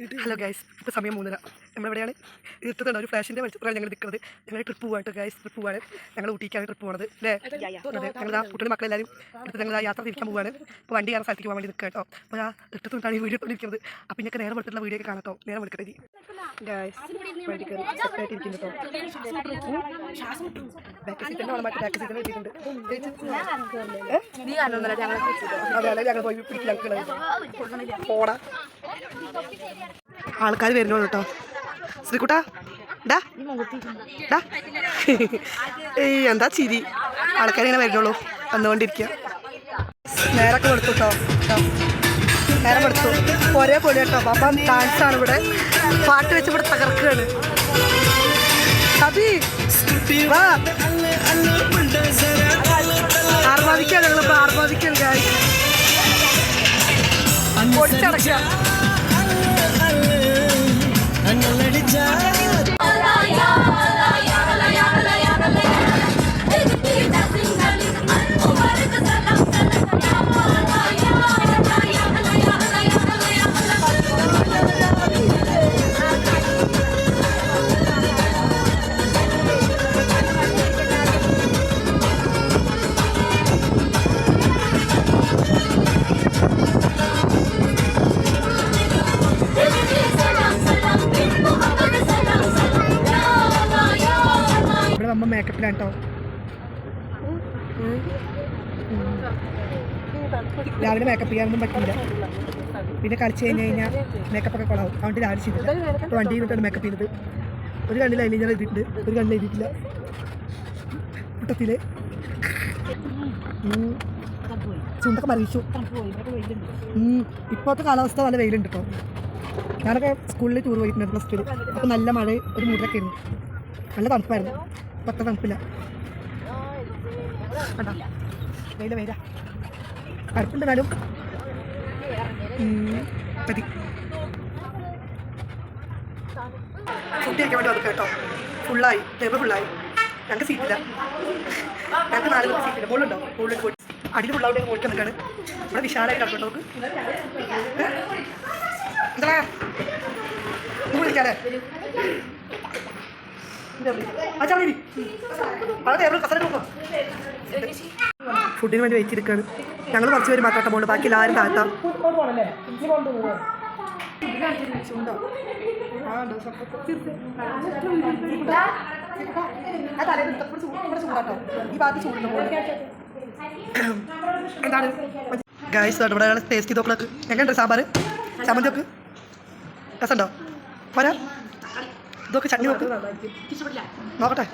Hello guys ഇപ്പോൾ സമയം മൂന്നര. നമ്മളെവിടെയാണ്? ഇരുത്തുന്നുണ്ട് ഒരു ഫ്ലാഷിന്റെ വെളിച്ചത്തിലാണ് ഞങ്ങൾ നിൽക്കുന്നത് ഞങ്ങൾ ട്രിപ്പ് പോകാട്ടോ ഗൈസ് ട്രിപ്പ് പോവാണ്. ഞങ്ങൾ ഊട്ടിക്കാണ് ട്രിപ്പ് പോകുന്നത് അല്ലേ? അതെ ഞങ്ങൾ ആ കുട്ടിയുടെ മക്കളെല്ലാവരും എടുത്ത് ഞങ്ങൾ ആ യാത്ര തിരിക്കാൻ പോവാണ്. അപ്പോൾ വണ്ടി കയറാൻ സ്ഥലത്തേക്ക് പോകാൻ വേണ്ടി നിൽക്കുക കേട്ടോ അപ്പോൾ ആ ഇരുട്ടത്തുണ്ടാണ് ഈ വീഡിയോ കൊണ്ടിരിക്കുന്നത് അപ്പോൾ ഇങ്ങനെ നേരെ വെളുത്തുള്ള വീഡിയോ ഒക്കെ കാണാം നേരെ വെളുക്കട്ടെ ഗൈസ് കേട്ടോ ബാക്ക് സീറ്റിന്റെ ബാക്ക് സീറ്റിൽ അതെ ഞങ്ങൾ പോയി പിടിക്കാൻ പോടാ. ആൾക്കാർ വരുന്നുള്ളൂ കേട്ടോ ശ്രീകുട്ടാ ഡാ ഡാ. എന്താ ചിരി? ആൾക്കാരെ ഇങ്ങനെ വരുന്നുള്ളൂ വന്നുകൊണ്ടിരിക്കുക നേരൊക്കെ കൊടുത്തു കേട്ടോ. നേരം കൊടുത്തു. ഒരേ പൊടി കേട്ടോ പാപ്പ ഡാൻസ് ആണ് ഇവിടെ. പാട്ട് വെച്ച് ഇവിടെ തകർക്കുകയാണ്. ആർവാദിക്കാൻ ഞങ്ങൾ ആർമാദിക്കാൻ ഞങ്ങളിപ്പോൾ ആർമാദിക്കാൻ ഗായി പൊടിച്ചടക്കുക ഇവിടെ രാവിലെ മേക്കപ്പ് ചെയ്യാനൊന്നും പറ്റില്ല പിന്നെ കളിച്ച് കഴിഞ്ഞ് കഴിഞ്ഞാൽ മേക്കപ്പ് ഒക്കെ കൊള്ളാവും അതുകൊണ്ട് രാവിലെ ചെയ്തില്ല. അപ്പോൾ വണ്ടി ചെയ്തിട്ടാണ് മേക്കപ്പ് ചെയ്തത്. ഒരു കണ്ണിൽ ഞാൻ എഴുതിയിട്ടുണ്ട് ഒരു കണ്ണിൽ എഴുതിയിട്ടില്ല കൂട്ടത്തിൽ ഉം. ചുണ്ടൊക്കെ മറിയിച്ചു ഇപ്പോഴത്തെ കാലാവസ്ഥ നല്ല വെയിലുണ്ട് കേട്ടോ ഞാനൊക്കെ സ്കൂളിൽ ടൂർ പോയിട്ടുണ്ട് പ്ലസ് ടു അപ്പോൾ നല്ല മഴ ഒരു മൂടൊക്കെ ആയിരുന്നു. നല്ല തണുപ്പായിരുന്നു. ഇപ്പോഴത്തെ തണുപ്പില്ല. വേണ്ട വെയില. തണുപ്പുണ്ട് നടും പതി ഫുഡ് കഴിക്കാൻ വേണ്ടി വന്നു കേട്ടോ. ഫുള്ളായി ടേബിൾ ഫുള്ളായി ഞങ്ങൾക്ക് സീറ്റില്ല ഞങ്ങൾക്ക് നാല് പേർക്ക് സീറ്റില്ല മുകളിലുണ്ടോ മുകളിൽ പോയി അടിയിൽ ഫുള്ളാവിടെ പോയിട്ട് നിൽക്കാണ് ഇവിടെ വിശാലമായി കിടക്കട്ടോ നമുക്ക്. എന്താ നിങ്ങൾ വിളിക്കാല്ലേ? ഫുഡിന് വേണ്ടി വെയിറ്റ് എടുക്കാണ് ഞങ്ങൾ കുറച്ച് പേര് മാത്രം പോകുന്നു ബാക്കി എല്ലാവരും താഴ്ത്താം ഗായ്സ് ഇവിടെ ടേസ്റ്റ് ചെയ്ത് നോക്കണക്ക് എങ്ങനെയുണ്ട് സാമ്പാർ ചമ്മന്തി നോക്ക് രസമുണ്ടോ? പോരാ. ഇതൊക്കെ ചട്നി നോക്ക്. നോക്കട്ടെ.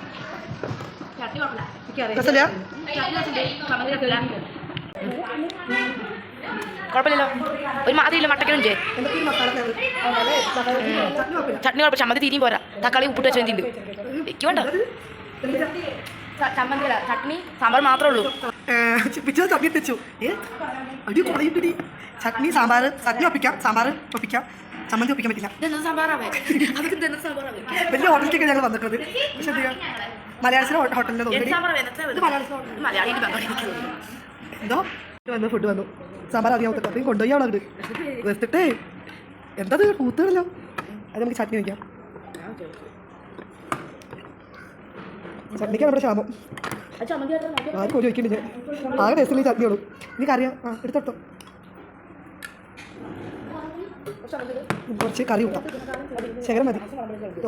കുഴപ്പമില്ലല്ലോ. ഒരു മാതിരിയില്ല മട്ടക്കനുണ്ട് ചട്നി കുഴപ്പമില്ല ചമ്മന്തി തീരും പോരാ. തക്കാളി ഉപ്പിട്ട് വെച്ചാൽ വെച്ചിട്ടുണ്ട് എനിക്ക് വേണ്ട ചമ്മന്തി അല്ല ചട്നി സാമ്പാർ മാത്രമേ ഉള്ളൂ. പിച്ചത് ചമ്മി തെച്ചു ഏ? അടി കുറയിപ്പിടി ചട്നി സാമ്പാർ ചട്നി ഒപ്പിക്കാം സാമ്പാർ ഒപ്പിക്കാം. ചമ്മന്തി ഒപ്പിക്കാൻ പറ്റില്ല. വലിയ ഹോട്ടലിലേക്ക് ഞങ്ങൾ വന്നിട്ടുള്ളത്. പക്ഷെ എന്ത് ചെയ്യാം മലയാളത്തിലെ ഹോട്ടലിൽ എന്ത്? തോന്നി വന്നു ഫുഡ് വന്നു. സാമ്പാർ അധികം അത്രയും അപ്പം കൊണ്ടുപോയി അവളെ അങ്ങോട്ട് വെച്ചിട്ടേ എന്തത് കൂത്തുകളല്ലോ. അത് നമുക്ക് ചട്നി വയ്ക്കാം ചട്നിക്കാണ് ഇവിടെ ക്ഷാമം. ആർക്കും വയ്ക്കുന്നുണ്ട് ആകെ ടേസ്റ്റിൽ ചട്നിയുള്ളൂ. എനിക്കറിയാം ആ എടുത്തോട്ടോ. കുറച്ച് കറി കൂട്ടാം. ശകരം മതി.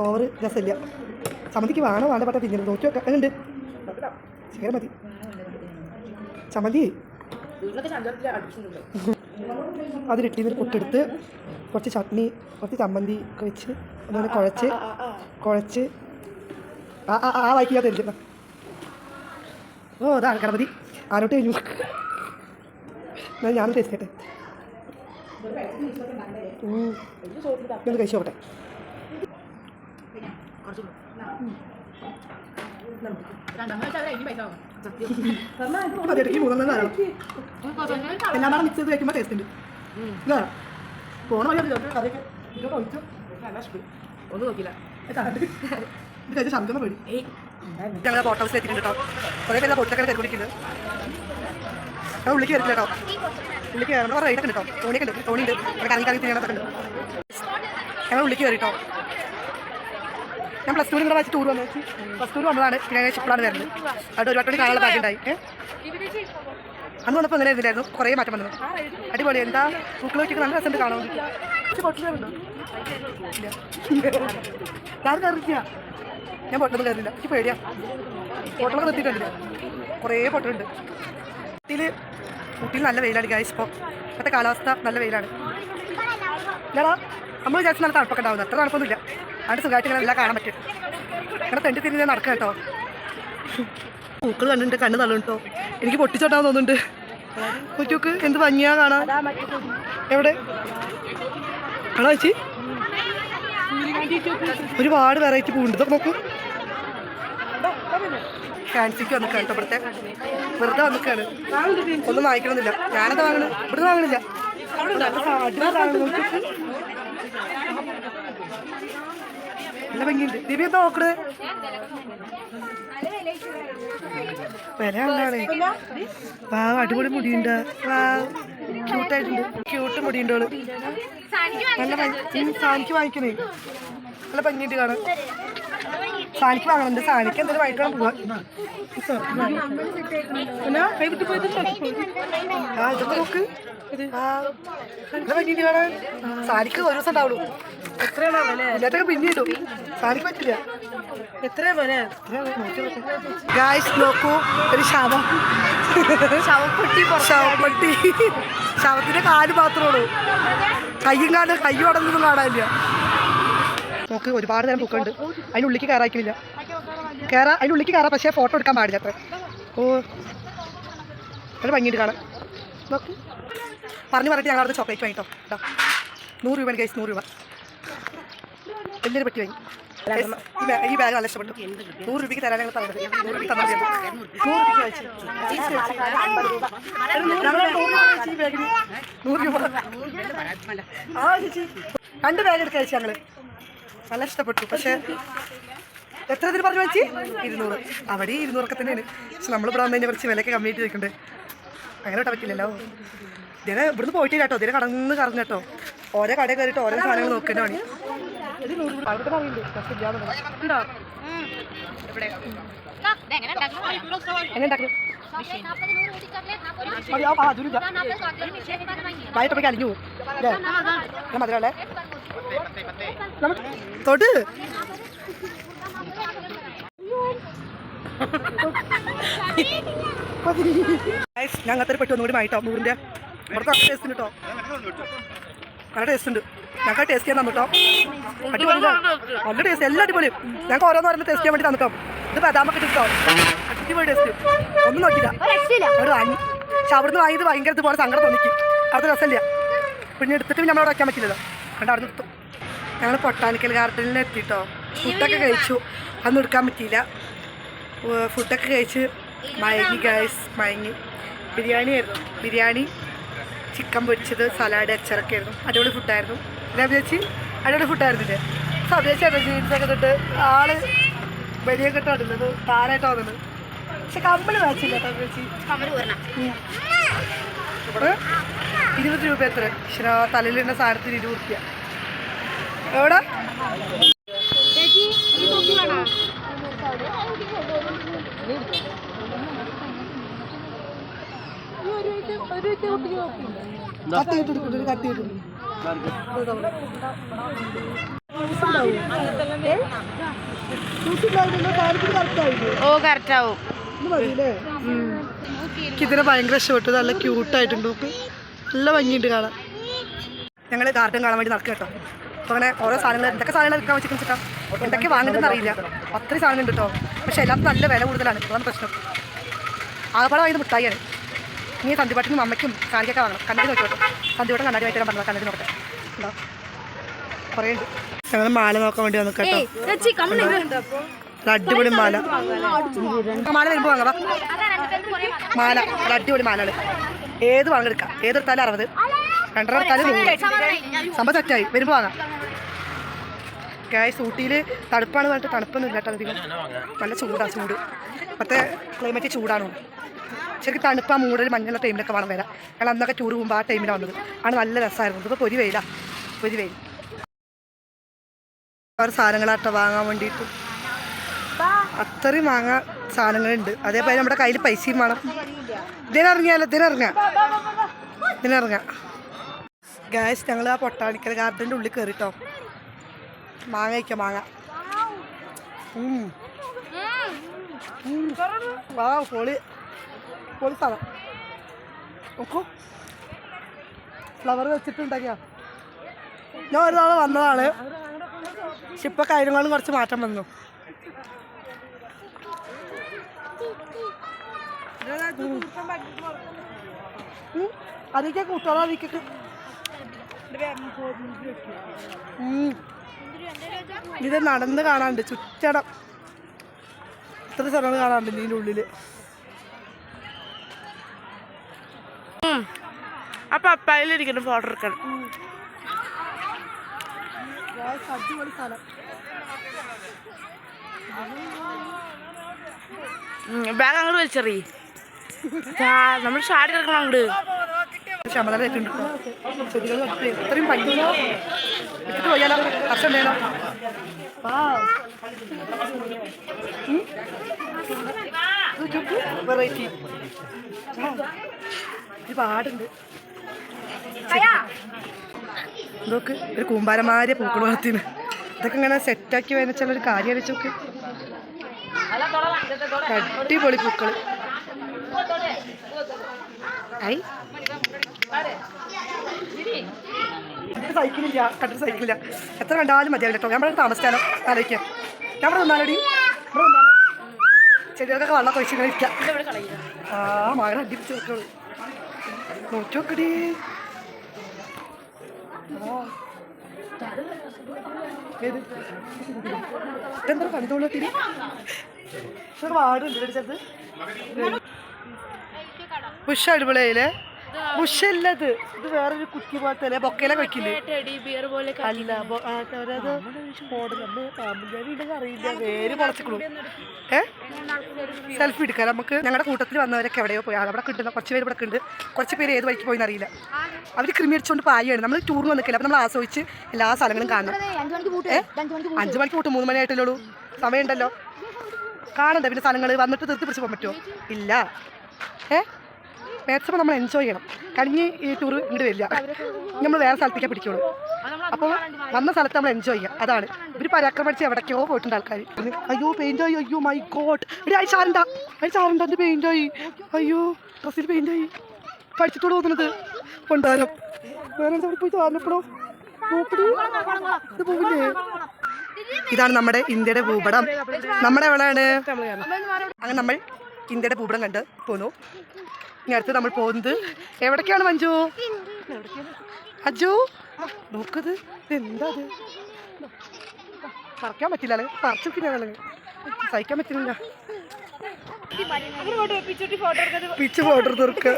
ഓവർ രസമില്ല ചമ്മന്തിക്ക് വേണോ വേണ്ട പറ്റ പിന്നെ നോക്കി വെക്കാം. ഉണ്ട് ശകരം മതി. ചമ്മന്തി. അതിലിട്ടിന്ന് പൊട്ടെടുത്ത് കുറച്ച് ചട്നി കുറച്ച് ചമ്മന്തി ഒക്കെ വെച്ച് അതുപോലെ കുഴച്ച് കുഴച്ച്. ആ ആ വായിക്കാൻ തരുന്ന ഓ അതാണ് ഗണപതി ആരോട്ട് കഴിഞ്ഞു? എന്നാൽ ഞാനും ടേസ്റ്റ് ചെയ്യട്ടെ. ഉം. കഴിച്ചോട്ടെ എല്ലാം കൂടെ മിക്സ് ചെയ്ത് കഴിക്കുമ്പോൾ ടേസ്റ്റ് ഉണ്ട്. ഇതാ. പോണ വഴി കറിയൊക്കെ. ഇതൊക്കെ ഒഴിച്ചു? ഒന്നും നോക്കില്ല ഇത് കഴിച്ച് ശബ്ദം പേടി. ഞങ്ങൾ ബോട്ട് ഹൗസിൽ എത്തിയിട്ടുണ്ട് കേട്ടോ കുറേ പേര് ബോട്ടിലൊക്കെ കയറിക്കൊണ്ടിരിക്കുന്നത് ഞാൻ ഉള്ളിലേക്ക് കയറില്ല കേട്ടോ. ഉള്ളിലേക്ക് നമ്മുടെ കുറേ ഉണ്ട് കേട്ടോ തോണിയൊക്കെ ഉണ്ട്. തോണിയുണ്ട്. അവിടെ കറങ്ങി കറങ്ങി തിരിയണതൊക്കെ ഉണ്ട്. ഞങ്ങൾ ഉള്ളിലേക്ക് കയറിട്ടോ ഞാൻ പ്ലസ് ടൂവിൽ ഇവിടെ വെച്ച് ടൂർ വന്നു. പ്ലസ് ടൂർ വന്നതാണ്. പിന്നെ ഞാൻ ഇപ്പോഴാണ് വരുന്നത്. അവിടെ ഒരുപാട് കൂടി കാണാനുള്ള ഭാഗ്യം ഉണ്ടായി. ഏ? അന്ന് വന്നപ്പോൾ അങ്ങനെ ഇരുന്നില്ലായിരുന്നു കുറേ മാറ്റം വന്നു അടിപൊളി. എന്താ? പൂക്കൾ വെച്ചിട്ട് നല്ല രസമുണ്ട് കാണാൻ. പൊട്ടിലുണ്ടോ ഞാൻ കയറില്ല ഞാൻ പൊട്ടൊന്നും കയറില്ല എനിക്ക് പേടിയാ. പൊട്ടലൊക്കെ നിർത്തിയിട്ടുണ്ട്. കുറേ പൊട്ടുണ്ട് ഊട്ടിയിൽ നല്ല വെയിലാണ് ഗൈസ് ഇപ്പോൾ ഇപ്പോഴത്തെ കാലാവസ്ഥ നല്ല വെയിലാണ്. ഇല്ലടാ നമ്മൾ വിചാരിച്ച നല്ല തണുപ്പൊക്കെ ഉണ്ടാവുന്നത് അത്ര തണുപ്പൊന്നുമില്ല. അവിടെ സുഖമായിട്ട് എല്ലാം കാണാൻ പറ്റും. ഇങ്ങനെ തെണ്ടി തിരിഞ്ഞ് നടക്കുക നടക്കാം കേട്ടോ. പൂക്കൾ കണ്ടിട്ടുണ്ട് കണ്ണ് തള്ളുണ്ടോ എനിക്ക് പൊട്ടിച്ചോട്ടാൻ തോന്നുന്നുണ്ട്. കുറ്റൂക്ക് എന്ത് ഭംഗിയാ കാണാൻ? എവിടെ? ആണോ ചേച്ചി? ഒരുപാട് വെറൈറ്റി പൂണ്ട് നോക്കൂ. ഫാൻസിക്ക് വന്നിക്കാണ് കേട്ടോ ഇവിടുത്തെ വെറുതെ വന്നിക്കാണ്. ഒന്നും വാങ്ങിക്കണമെന്നില്ല. ഞാനത് വാങ്ങണം. ഇവിടുന്ന് വാങ്ങണില്ല. നല്ല ഭംഗിയുണ്ട്. ദിവ്യ എന്താ നോക്കണേ വില കണ്ടാണേ. വാ അടിപൊളി മുടിയുണ്ട്. വാ ക്യൂട്ടായിട്ടുണ്ട് ക്യൂട്ട് മുടിയുണ്ട് നല്ല സാനിക്ക് വാങ്ങിക്കണേ. നല്ല ഭംഗിയുണ്ട് കാണാൻ. സാനിക്ക് വാങ്ങണുണ്ട് സാനിക്ക് എന്തൊരു വാങ്ങിക്കണം പോവാ. എന്നാ? കൈവിട്ട് പോയത് ആ ഇതൊക്കെ നോക്ക്. കാണാൻ? സാനിക്ക് ഒരു ദിവസം ഉണ്ടാവുള്ളൂ. എത്രയാണോ വില? പിന്നെ ഇടും. സാനിക്ക് പറ്റില്ല. എത്രയാ വില? ഗായ്സ് നോക്കൂ ഒരു ശവം. ശവപ്പെട്ടി ശവപ്പെട്ടി. ശവത്തിന്റെ കാൽ മാത്രമേ ഉള്ളൂ. കയ്യും കാൽ കൈ ഉടനൊന്നും കാണാനില്ല. നോക്ക് ഒരുപാട് നേരം പൂക്കുണ്ട്. അതിനുള്ളിലേക്ക് കയറാക്കില്ല കയറാ അതിനുള്ളിലേക്ക് കയറാം പക്ഷേ ഫോട്ടോ എടുക്കാൻ പാടില്ല അത്ര. ഓ. അത് ഭംഗിയുണ്ട് കാണാൻ. നോക്ക്. പറഞ്ഞു പറഞ്ഞിട്ട് ഞങ്ങൾ അവിടുത്തെ ചോക്ലേറ്റ് വാങ്ങിട്ടോ. കേട്ടോ നൂറ് രൂപയാണ് ഗൈസ് നൂറ് രൂപ. വലിയൊരു പെട്ടി വാങ്ങി. ഈ ബാഗ് നല്ല ഇഷ്ടപ്പെട്ടു. നൂറ് രൂപയ്ക്ക് തരാൻ ഞങ്ങൾ പറഞ്ഞത്. നൂറ് രൂപയ്ക്ക് തന്നാൽ നൂറ് രൂപയ്ക്ക് വാങ്ങിച്ചു. നൂറ് രൂപ രൂപ. ആ ചേച്ചി. രണ്ട് ബാഗ് എടുക്കാൻ ഞങ്ങൾ. നല്ല ഇഷ്ടപ്പെട്ടു. പക്ഷേ എത്ര ഇതിന് പറഞ്ഞു വെച്ചി ഇരുന്നൂറ്. അവിടെ ഇരുന്നൂറൊക്കെ തന്നെയാണ്. പക്ഷെ നമ്മളിവിടെ വന്നതിനെ കുറച്ച് വിലയൊക്കെ കമ്മിയായിട്ട് വെക്കുന്നുണ്ട് അങ്ങനെ വിട്ടാൽ പറ്റില്ലല്ലോ ഇതിനെ ഇവിടുന്ന് പോയിട്ടില്ല കേട്ടോ. ഇതിനെ കടന്ന് കറങ്ങ കേട്ടോ. ഓരോ കടയിൽ കയറിയിട്ട് ഓരോ സാധനങ്ങൾ നോക്കേണ്ട പണി. വായിട്ടപ്പോഴേക്ക് അലിഞ്ഞു പോകും തൊട്ട്. Guys, പെട്ടു ഒന്നുകൂടി വാങ്ങിട്ടോ നൂറിന്റെ ഇവിടുത്തെ നല്ല ടേസ്റ്റ് ഉണ്ട് കേട്ടോ നല്ല ടേസ്റ്റ് ഉണ്ട്. ഞങ്ങൾക്ക് ടേസ്റ്റ് ചെയ്യാൻ തന്നിട്ടോ. അടിപൊളി നല്ല ടേസ്റ്റ് എല്ലാം അടിപൊളി. ഞങ്ങൾക്ക് ഓരോന്ന് ഓരോന്ന് ടേസ്റ്റ് ചെയ്യാൻ വേണ്ടി തന്നിട്ടോ. ഇത് ബദാമൊക്കെ കിട്ടോ അടിപൊളി ടേസ്റ്റ് ഒന്നും നോക്കില്ല അവിടെ വാങ്ങി പക്ഷെ അവിടുന്ന് വാങ്ങിയത് ഭയങ്കര ഇതുപോലെ സങ്കടം തോന്നിക്കും. അവിടുത്തെ രസമില്ല. പിന്നെ എടുത്തിട്ട് നമ്മളവിടെ വയ്ക്കാൻ പറ്റില്ലല്ലോ. അതുകൊണ്ട് അവിടെ നിർത്തും ഞങ്ങൾ പൊട്ടാനിക്കൽ ഗാർഡനിൽ എത്തിട്ടോ. ഫുഡൊക്കെ കഴിച്ചു. അന്ന് എടുക്കാൻ പറ്റിയില്ല. ഫുഡൊക്കെ കഴിച്ച് മയങ്ങി ഗൈസ് മയങ്ങി. ബിരിയാണി ആയിരുന്നു. ബിരിയാണി ചിക്കൻ പൊരിച്ചത് സലാഡ് അച്ചറൊക്കെ ആയിരുന്നു. അടിപൊളി ഫുഡായിരുന്നു. രവി ചേച്ചി അടിപൊളി ഫുഡായിരുന്നില്ലേ? സബ്ജേച്ചായിരുന്നു ജീൻസൊക്കെ തൊട്ട് ആൾ വലിയ കെട്ടാടുന്നത് താരായിട്ട് വന്നത് പക്ഷെ കമ്പിൾ വാച്ചില്ല ചേച്ചി ഇരുപത് രൂപ എത്ര? ഈശ്വരാ തലയിലിടുന്ന സാധനത്തിന് ഇരുപത് രൂപ എവിടെ? ഓ കറക്റ്റ് ആവും. ഇതിനെ ഭയങ്കര ഇഷ്ടപ്പെട്ടു. നല്ല ക്യൂട്ടായിട്ടുണ്ട് നോക്ക്. നല്ല ഭംഗിയുണ്ട് കാണാൻ. ഞങ്ങൾ ഗാർഡൻ കാണാൻ വേണ്ടി നടക്കുക കേട്ടോ. അപ്പോൾ അങ്ങനെ ഓരോ സാധനങ്ങൾ എന്തൊക്കെ സാധനങ്ങൾ എടുക്കാൻ വെച്ചിട്ട് ചേട്ടാ? എന്തൊക്കെ വാങ്ങുന്നതെന്ന് അറിയില്ല. അത്രയും സാധനം ഉണ്ട് കേട്ടോ. പക്ഷേ എല്ലാവർക്കും നല്ല വില കൂടുതലാണ്. അതാണ് പ്രശ്നം. ആകപ്പാടെ വാങ്ങിയത് മുട്ടായിയാണ് ഇനി സന്ധിപാട്ടിനും അമ്മയ്ക്കും കാണിക്കൊക്കെ വാങ്ങണം. കണ്ണടി നോക്കി കേട്ടോ സന്ധ്യവട്ടം കണ്ണടി വായിട്ടാണ് പറഞ്ഞത്. കണ്ണടി നോക്കട്ടെ. ഉണ്ടോ കുറേ ഉണ്ട്. ഞങ്ങൾ മാല നോക്കാൻ വേണ്ടി വന്നു കേട്ടോ. അടിപൊളി മാല. മാല വരുമ്പോൾ വാങ്ങാം മാല അടിപൊളി മാലകൾ ഏത് വാങ്ങെടുക്കാം ഏതെടുത്താലും അറുപത്. രണ്ടര തല നൂറ്. സംഭവം സെറ്റായി വരുമ്പോൾ വാങ്ങാം. ഗായ്സ് ഊട്ടിയിൽ തണുപ്പാണ് പറഞ്ഞിട്ട് തണുപ്പൊന്നും ഇല്ല കേട്ടോ അധികം. നല്ല ചൂടാണ് ചൂട്. ഇപ്പോഴത്തെ ക്ലൈമറ്റ് ചൂടാണ്. ശരിക്കും തണുപ്പ് ആ മൂടൽ മഞ്ഞുള്ള ടൈമിലൊക്കെ വേണം വരാം ഞങ്ങൾ അന്നൊക്കെ ടൂർ പോകുമ്പോൾ ആ ടൈമിലാണ് വന്നത്. ആണ് നല്ല രസമായിരുന്നു ഇപ്പൊ പൊരി വെയിലാണ് പൊരി വെയിൽ. ഒരുപാട് സാധനങ്ങളാട്ടോ വാങ്ങാൻ വേണ്ടിയിട്ട്. അത്രയും വാങ്ങാൻ സാധനങ്ങളുണ്ട്. അതേപോലെ നമ്മുടെ കയ്യിൽ പൈസയും വേണം. ഇതിനിറങ്ങിയാലോ? ഇതിനിറങ്ങാം. ഇതിനിറങ്ങാം. ഗായസ് ഞങ്ങൾ ആ പൊട്ടാണിക്കൽ ഗാർഡന്റെ ഉള്ളിൽ കയറിട്ടോ മാങ്ങ കഴിക്കാം മാങ്ങ. വാ പൊളി. പൊളി സ്ഥലം നോക്കൂ. ഫ്ലവർ വെച്ചിട്ടുണ്ടാക്കിയ ഞാൻ ഒരു വന്നതാണ്. പക്ഷെ ഇപ്പൊ കാര്യങ്ങളും കുറച്ച് മാറ്റം വന്നു. കൂട്ടോളാം അതിലേക്ക് ഉം. ഇത് നടന്ന് കാണാണ്ട് ചുറ്റടം. ഇത്ര സ്ഥലങ്ങൾ കാണാണ്ട് ഇതിന്റെ ഉള്ളിൽ അപ്പൊ അപ്പായിലിരിക്കുന്ന ഫോട്ടോ എടുക്കണം സ്ഥലം ബാഗ് അങ്ങോട്ട് വലിച്ചെറി നമ്മൾ ഷാടി കിടക്കണം അങ്ങോട്ട് വർഷം വേണോ വെറൈറ്റി ഒരുപാടുണ്ട് ഇതൊക്കെ ഒരു കൂമ്പാരമാരെ പൂക്കൾ വളർത്തിന്. ഇതൊക്കെ ഇങ്ങനെ സെറ്റാക്കി വെച്ചാൽ ഒരു കാര്യം അടിച്ചു നോക്ക്. അടിപൊളി പൂക്കൾ സൈക്കിളില്ല കട്ടർ സൈക്കിളില്ല എത്ര കണ്ടാലും മതിയാവില്ല കേട്ടോ. നമ്മുടെ താമസിച്ചാലോ? ആലോചിക്കാം. ഇവിടെ നിന്നാലോടി ചെടികൾക്കൊക്കെ വെള്ളം കൊഴിച്ച് ഇങ്ങനെ ഇരിക്കാം. ആ മകൻ അടിപ്പിച്ച് നോക്കോളൂ നോക്കിയോക്കടി എന്താ കണ്ടോളൂ വാടുണ്ട് ചെറുത് ബുഷ അടിപൊളിയായില്ലേ? ബുഷല്ലത് ഇത് വേറൊരു കുറ്റി പോലത്തെ അല്ലേ? ബൊക്കയിലെ വെക്കില്ലേ അല്ല മോഡൽ അറിയില്ല. വേര് പൊളച്ചിക്കണു ഏ? സെൽഫി എടുക്കാം. നമുക്ക് ഞങ്ങളുടെ കൂട്ടത്തിൽ വന്നവരൊക്കെ എവിടെയോ പോയി. അവിടെ കിട്ടുന്ന കുറച്ച് പേര് ഇവിടെ ഉണ്ട്. കുറച്ച് പേര് ഏത് വഴിക്ക് പോയി അറിയില്ല. അവർ ക്രിമി അടിച്ചുകൊണ്ട് പായാണ് നമ്മൾ ടൂറിന് വന്നിട്ടില്ല അപ്പം നമ്മൾ ആസ്വദിച്ച് എല്ലാ സ്ഥലങ്ങളും കാണണം. ഏ? അഞ്ച് മണിക്ക് കൂട്ടും മൂന്ന് മണിയായിട്ടല്ലേ ഉള്ളൂ. സമയമുണ്ടല്ലോ. കാണണ്ട. പിന്നെ സ്ഥലങ്ങൾ വന്നിട്ട് തീർത്തി പിടിച്ച് പോകാൻ പറ്റുമോ? ഇല്ല. ഏ? മാക്സിമം നമ്മൾ എൻജോയ് ചെയ്യണം. കഴിഞ്ഞ് ഈ ടൂർ ഇങ്ങോട്ട് വരില്ല നമ്മൾ വേറെ സ്ഥലത്തേക്കേ പിടിക്കുള്ളൂ. അപ്പോൾ വന്ന സ്ഥലത്ത് നമ്മൾ എൻജോയ് ചെയ്യാം. അതാണ്. ഇവർ പരാക്രമിച്ച് എവിടേക്കോ പോയിട്ടുണ്ട് ആൾക്കാർ അയ്യോ പെയിന്റ് ആയി. അയ്യോ മൈ ഗോഡ് ആരണ്ട? ആഴ്ച ആരണ്ട എന്റെ പെയിന്റ് ആയി? അയ്യോ ഡ്രസ്സിൽ പെയിന്റ് ആയി. പഠിച്ചിട്ടോട് തോന്നുന്നത്. കൊണ്ടാരം വേറെ അവിടെ പോയി നോക്കടി ഇതാണ് നമ്മുടെ ഇന്ത്യയുടെ ഭൂപടം. നമ്മുടെ എവിടെയാണ്? അങ്ങനെ നമ്മൾ ഇന്ത്യയുടെ ഭൂപടം കണ്ട് പോന്നു. ഇനി അടുത്ത് നമ്മൾ പോകുന്നത്? എവിടേക്കാണ് മഞ്ജു? അജു? നോക്കത്. എന്താ അത്? പറിക്കാൻ പറ്റില്ല അല്ലേ പറിച്ചിട്ടില്ല സഹിക്കാൻ പറ്റുന്നില്ല പിച്ച് ഫോട്ടോ തീർക്ക.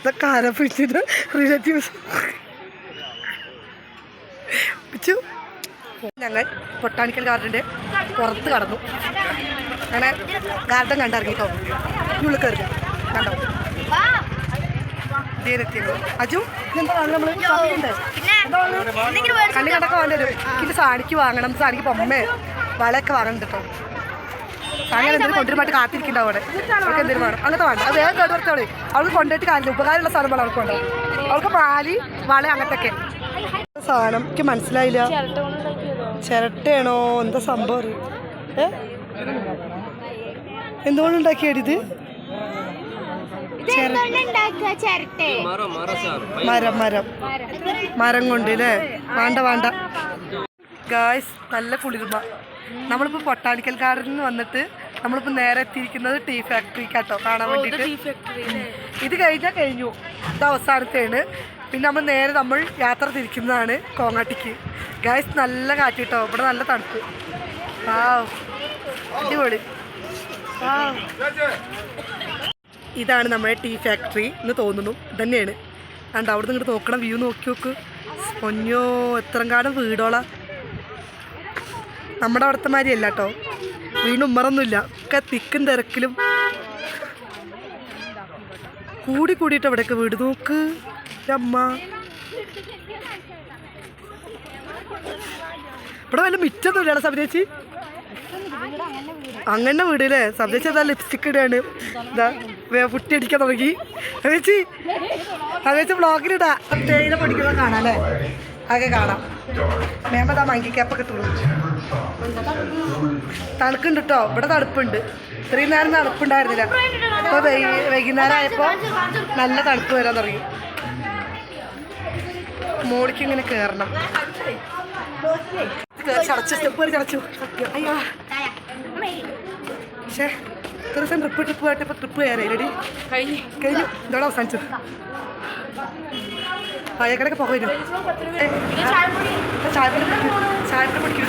ഇതൊക്കെ ആരാ പിടിച്ചിട്ട് റിലേറ്റീവ്സ് പിച്ചു. ഞങ്ങൾ പൊട്ടാണിക്കൽ ഗാർഡന്റെ പുറത്ത് കടന്നു. അങ്ങനെ ഗാർഡൻ കണ്ടിറങ്ങിട്ടോ ഉള്ളിൽ കയറി. കണ്ടോ? അജു കണ്ണി ഇത് സാണിക്ക് വാങ്ങണം. സാണിക്ക് പൊമ്മേ വളയൊക്കെ വാങ്ങണം കേട്ടോ സാണി എന്തെങ്കിലും കൊണ്ടുവരുമായിട്ട് കാത്തിരിക്കണ്ടാവും അവിടെ. അവൾക്ക് എന്തെങ്കിലും വേണം. അങ്ങനത്തെ വേണം അത് വേഗം കേട്ട് നിർത്തോളെ അവൾക്ക് കൊണ്ടുപോയിട്ട് കാര്യമില്ല ഉപകാരമുള്ള സാധനം അവൾക്ക് വേണ്ട അവൾക്ക് പാലി വള അങ്ങനത്തെ സാധനം എനിക്ക് മനസ്സിലായില്ല. ചിരട്ടയാണോ? എന്താ സംഭവം? ഏ? എന്തുകൊണ്ട് ഉണ്ടാക്കിയത് ചിരട്ടെ മരം മരം മരം കൊണ്ട് അല്ലേ വേണ്ട വേണ്ട. ഗായ്സ് നല്ല കുളിർമ നമ്മളിപ്പോൾ പൊട്ടാണിക്കൽ ഗാർഡനിൽ വന്നിട്ട് നമ്മളിപ്പോൾ നേരെ എത്തിയിരിക്കുന്നത് ടീ ഫാക്ടറിക്കാട്ടോ കാണാൻ വേണ്ടിയിട്ട്. ഇത് കഴിഞ്ഞാൽ കഴിഞ്ഞു. ഇത് അവസാനത്തെയാണ്. പിന്നെ നമ്മൾ നേരെ നമ്മൾ യാത്ര തിരിക്കുന്നതാണ് കോങ്ങാട്ടിക്ക്. ഗായ്സ് നല്ല കാറ്റ് കിട്ടോ ഇവിടെ നല്ല തണുപ്പ്. ആ അടിപൊളി. ആ ഇതാണ് നമ്മുടെ ടീ ഫാക്ടറി എന്ന് തോന്നുന്നു. തന്നെയാണ് കണ്ട അവിടെ നിന്ന് ഇങ്ങോട്ട് നോക്കണം വ്യൂ നോക്കി നോക്ക്. പൊന്നോ കാലം വീടോളാ. നമ്മുടെ അവിടുത്തെ മാതിരി അല്ല കേട്ടോ. വീണ്ടും ഉമ്മറൊന്നുമില്ല. ഒക്കെ തിക്കും തിരക്കിലും. കൂടി കൂടിയിട്ട് അവിടെയൊക്കെ വീട്. നോക്ക്. അമ്മ. ഇവിടെ വല്ല മിറ്റൊന്നുമില്ല സബിനേച്ചി അങ്ങനെ വീടല്ലേ സബിനേച്ചി അതാ ലിപ്സ്റ്റിക് ഇടുകയാണ്. ഇതാ. പുട്ടി അടിക്കാൻ തുടങ്ങി. ചേച്ചി അതേച്ചി ബ്ലോഗിലിടാ തേയില പൊടിക്കുന്നത് കാണാം അല്ലേ? അതൊക്കെ കാണാം. മേമ്പതാ മങ്കിക്കപ്പൊക്കെ കിട്ടുള്ളൂ തണുക്കുണ്ട് കേട്ടോ ഇവിടെ തണുപ്പുണ്ട്. ഇത്രയും നേരം തണുപ്പുണ്ടായിരുന്നില്ല. അപ്പൊ വൈകുന്നേരം ആയപ്പോ നല്ല തണുപ്പ് വരാൻ തുടങ്ങി. മോളിക്ക് ഇങ്ങനെ കേറണം. കേറി ചടച്ചു സ്റ്റെപ്പ് ചടച്ചു. അയ്യോ. പക്ഷേ ഇത്ര ദിവസം ട്രിപ്പ് ട്രിപ്പ് ആയിട്ട് ഇപ്പൊ ട്രിപ്പ് റെഡി കഴിഞ്ഞു. കഴിഞ്ഞു. ഇതോടെ അവസാനിച്ചത്. പയ്യക്കടയൊക്കെ പുക വരും? ചായപ്പൊടി ചായപ്പൊടി പിടിക്കും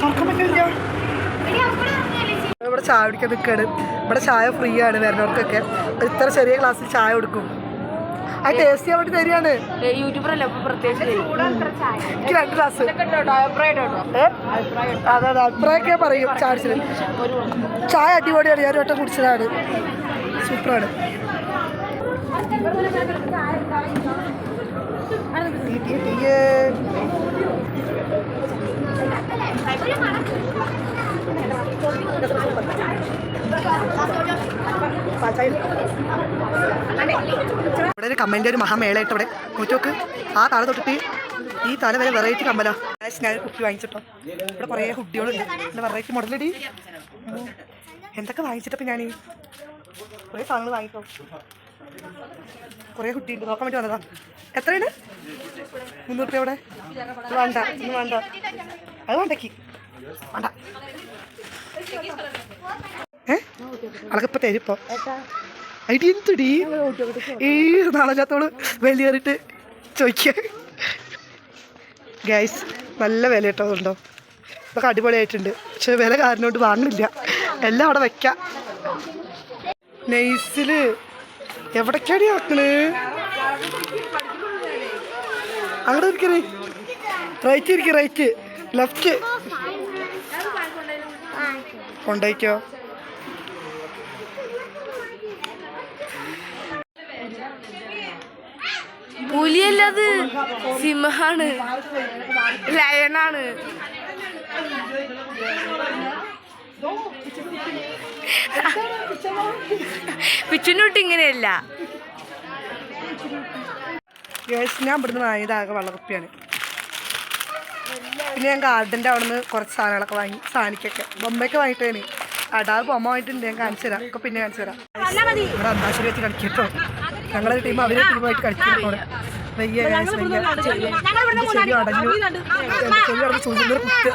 തുറക്കാൻ പറ്റില്ല ഇവിടെ ചായ കുടിക്കാൻ നിൽക്കുകയാണ് ഇവിടെ ചായ ഫ്രീ ആണ് വരുന്നവർക്കൊക്കെ. ഇത്ര ചെറിയ ഗ്ലാസ്സിൽ ചായ കൊടുക്കും. അത് ടേസ്റ്റ് ചെയ്യാൻ വേണ്ടി തരികയാണ് യൂട്യൂബറല്ലേ എനിക്ക് രണ്ട് ഗ്ലാസ് ഏ? അതെ അതെ അഭിപ്രായമൊക്കെ പറയും ചാടിച്ചത് ചായ അടിപൊളിയാണ് ഞാൻ ഒരു വട്ടം കുടിച്ചതാണ്. സൂപ്പറാണ്. Thank ടീയേ. ഇവിടെ ഒരു കമ്മലിന്റെ ഒരു മഹാമേളയിട്ട് ഇവിടെ. നോക്കി ആ തല തൊട്ടിട്ട് ഈ തല വരെ വെറൈറ്റി കമ്മലാ ഞാൻ കുട്ടി വാങ്ങിച്ചിട്ടോ. ഇവിടെ കുറേ കുട്ടികളുണ്ട് പിന്നെ വെറൈറ്റി മോഡലടി എന്തൊക്കെ വാങ്ങിച്ചിട്ടപ്പോൾ ഞാൻ കുറേ സാധനങ്ങൾ വാങ്ങിക്കോ. കുറേ കുട്ടിയുണ്ട്. നോക്കാൻ വേണ്ടി വന്നതാ. എത്രയാണ്? മുന്നൂറ് രൂപ ഇവിടെ. വേണ്ട. വേണ്ട. അത് വേണ്ടക്കി. വേണ്ട. ഏ അളകപ്പം തരിപ്പോ ഐഡി എന്തുടി? ഈ നാളല്ലാത്തോൾ വലിയേറിട്ട് ചോദിക്കുക ഗൈസ് നല്ല വില കേട്ടോ ഉണ്ടോ ഇതൊക്കെ അടിപൊളിയായിട്ടുണ്ട്. പക്ഷെ വില കാരണം കൊണ്ട് വാങ്ങണില്ല. എല്ലാം അവിടെ വെക്കാം. നൈസിൽ എവിടേക്കാടി ആക്കണ്? അവിടെ ഇരിക്കണേ റൈറ്റ് ഇരിക്കും റൈറ്റ് ലെഫ്റ്റ് കൊണ്ടേക്കോ പുലിയല്ലത്. സിംഹാണ്. ലയണാണ്. പിച്ചുനൂട്ട് ഇങ്ങനെയല്ല. ഞാൻ ഇവിടുന്ന് വാങ്ങിയത് ആകെ വെള്ളക്കുപ്പിയാണ് പിന്നെ ഞാൻ ഗാർഡന്റെ അവിടെ നിന്ന് കുറച്ച് സാധനങ്ങളൊക്കെ വാങ്ങി സാനിക്കൊക്കെ ബൊമ്മയൊക്കെ വാങ്ങിയിട്ടേന്. അടാ ബൊമ്മ വാങ്ങിയിട്ടുണ്ട് ഞാൻ കാണിച്ചു തരാം ഒക്കെ പിന്നെ കാണിച്ചു തരാം ഇവിടെ അന്താശ്ശേരി വെച്ച് കളിക്കട്ടോ. ഞങ്ങളുടെ ടീം അവരെ ടീമായിട്ട് guys, വയ്യ ചെവി അടഞ്ഞു ചെവി അടഞ്ഞ് ചൂടുന്നൊരു കുത്ത്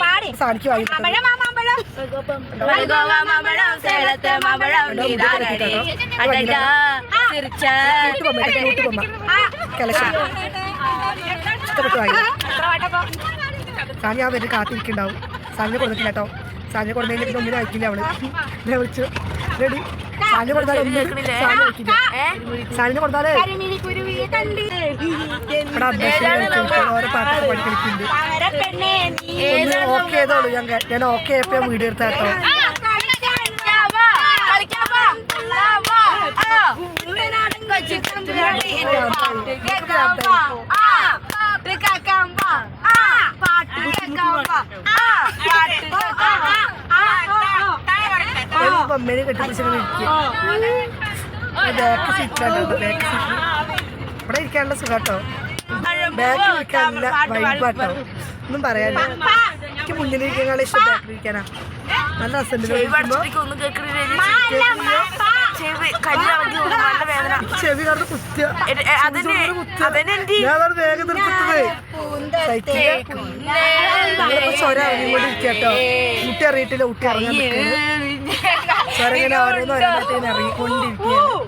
സാനി സാനിക്ക് വാങ്ങി സാനി ആ വരെ കാത്തിരിക്കുന്നുണ്ടാവും സാനിനെ കൊടുത്തില്ല കേട്ടോ സാനിനെ കൊടുത്തതിന്റെ ഒന്നും അയക്കില്ല അവൾ. വിളിച്ചു. റെഡി. സാധനം കൊടുത്താൽ ഒന്നും സാധനം അയക്കില്ല സാനിനെ കൊടുത്താലേ. ഓരോ പാട്ടൊക്കെ ഒന്ന് ഓക്കെ ചെയ്തോളൂ ഞാൻ ഞാൻ ഓക്കെ ആയപ്പോ ഞാൻ വീഡിയോ ആ പാട്ട് ഒരു ബൊമ്മേനെ കെട്ടിപ്പിടിച്ചിങ്ങനെ ഇരിക്കും ബാക്ക് സീറ്റിലാണ് ബാക്ക് സീറ്റിൽ ഇവിടെ ഇരിക്കാനുള്ള സുഖാട്ടോ. ബാക്കിൽ ഇരിക്കാനുള്ള വൈബാട്ടോ ഒന്നും പറയാനില്ല. എനിക്ക് മുന്നിലിരിക്കാനുള്ള ഇഷ്ടം ബാക്കിൽ ഇരിക്കാനാ നല്ല വേദന. ചെവി കാരണം കുത്തിയ വേഗം നിർത്തുന്നത് ഇറങ്ങിക്കൊണ്ടിരിക്കട്ടോ അറിയിട്ടില്ല കുട്ടി ഇറങ്ങാൻ നിൽക്കുന്നത് ഓരോന്ന് ഓരോന്നത്തേന് ഇറങ്ങിക്കൊണ്ടിരിക്കുകയാണ്.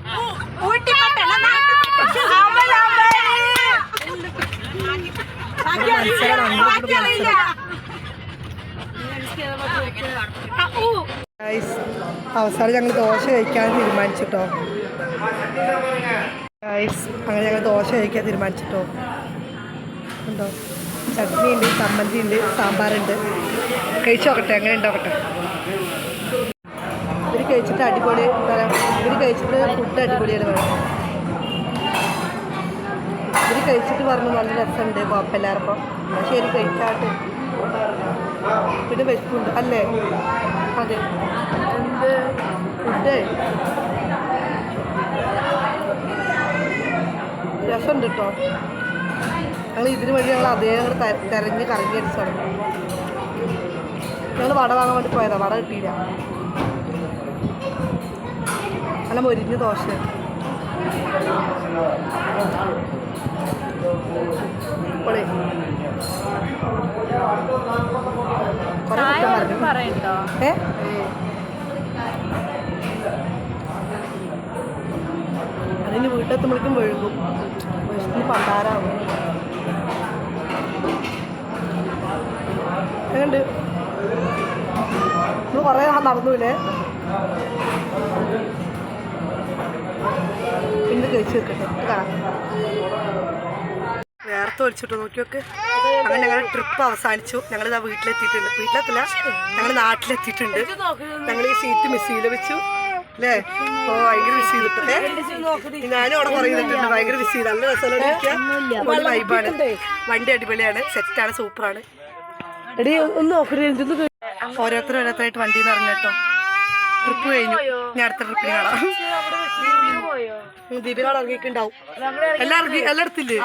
അവസാനം ഞങ്ങൾ ദോശ കഴിക്കാൻ തീരുമാനിച്ചിട്ടോ. അങ്ങനെ ഞങ്ങൾ ദോശ കഴിക്കാൻ തീരുമാനിച്ചിട്ടോ. ഉണ്ടോ? ചട്നി ഉണ്ട് ചമ്മന്തി ഉണ്ട് സാമ്പാറുണ്ട്. കഴിച്ചു നോക്കട്ടെ അങ്ങനെ ഉണ്ടാവട്ടെ കഴിച്ചിട്ട് അടിപൊളി ഇവർ കഴിച്ചിട്ട് ഫുഡ് അടിപൊളിയാണ് പറഞ്ഞത് ഇവർ കഴിച്ചിട്ട് പറഞ്ഞു നല്ല രസമുണ്ട് കുഴപ്പമില്ലാറപ്പം ശരി കഴിക്കാട്ട് പിന്നെ വെച്ചുണ്ട് അല്ലേ? അതെ. ഫുഡ് രസമുണ്ട് കേട്ടോ ഞങ്ങൾ ഇതിന് വേണ്ടി ഞങ്ങൾ അതേ തെരഞ്ഞ് കറങ്ങി അടിച്ചാണ് ഞങ്ങൾ വട വാങ്ങാൻ വേണ്ടി പോയതാണ് വട കിട്ടിയില്ല. നല്ല മൊരിഞ്ഞ് ദോശ. പറയട്ടോ ഏ? അതിന് വീട്ടെത്തുമ്പോഴേക്കും വഴുകും. വിഷ്ണു പണ്ടാരാവും. എങ്ങണ്ട് നമ്മൾ കുറേ നടന്നുല്ലേ? പിന്നെ കഴിച്ചു വെക്കട്ടെ. കാണാം. വേർത്ത് ഒളിച്ചിട്ട് നോക്കിയൊക്കെ. അങ്ങനെ ഞങ്ങളുടെ ട്രിപ്പ് അവസാനിച്ചു. ഞങ്ങൾ ഇതാ വീട്ടിലെത്തിയിട്ടുണ്ട്. വീട്ടിലെത്തില്ല ഞങ്ങൾ നാട്ടിലെത്തിയിട്ടുണ്ട്. ഞങ്ങൾ ഈ സീറ്റ് മിസ് ചെയ്ത് വെച്ചു. അല്ലേ? ഓ ഭയങ്കര മിസ് ചെയ്തിട്ട്? ഞാനും അവിടെ പറയുന്നിട്ടുണ്ട് ഭയങ്കര മിസ് ചെയ്ത്. നല്ല രസമുള്ള വൈബാണ് വണ്ടി അടിപൊളിയാണ്. സെറ്റാണ് സൂപ്പറാണ് എടീ ഒന്ന് ഓരോരുത്തർ ഓരോരുത്തരായിട്ട് വണ്ടിയിൽ നിന്ന് ട്രിപ്പ് കഴിഞ്ഞു. ഞാൻ അടുത്ത ട്രിപ്പിന് കാണാം. പോയോ എല്ലാവർക്കും ഇറങ്ങിയിട്ടുണ്ടാവും. എല്ലാം ഇറങ്ങി എല്ലാം എടുത്തില്ലേ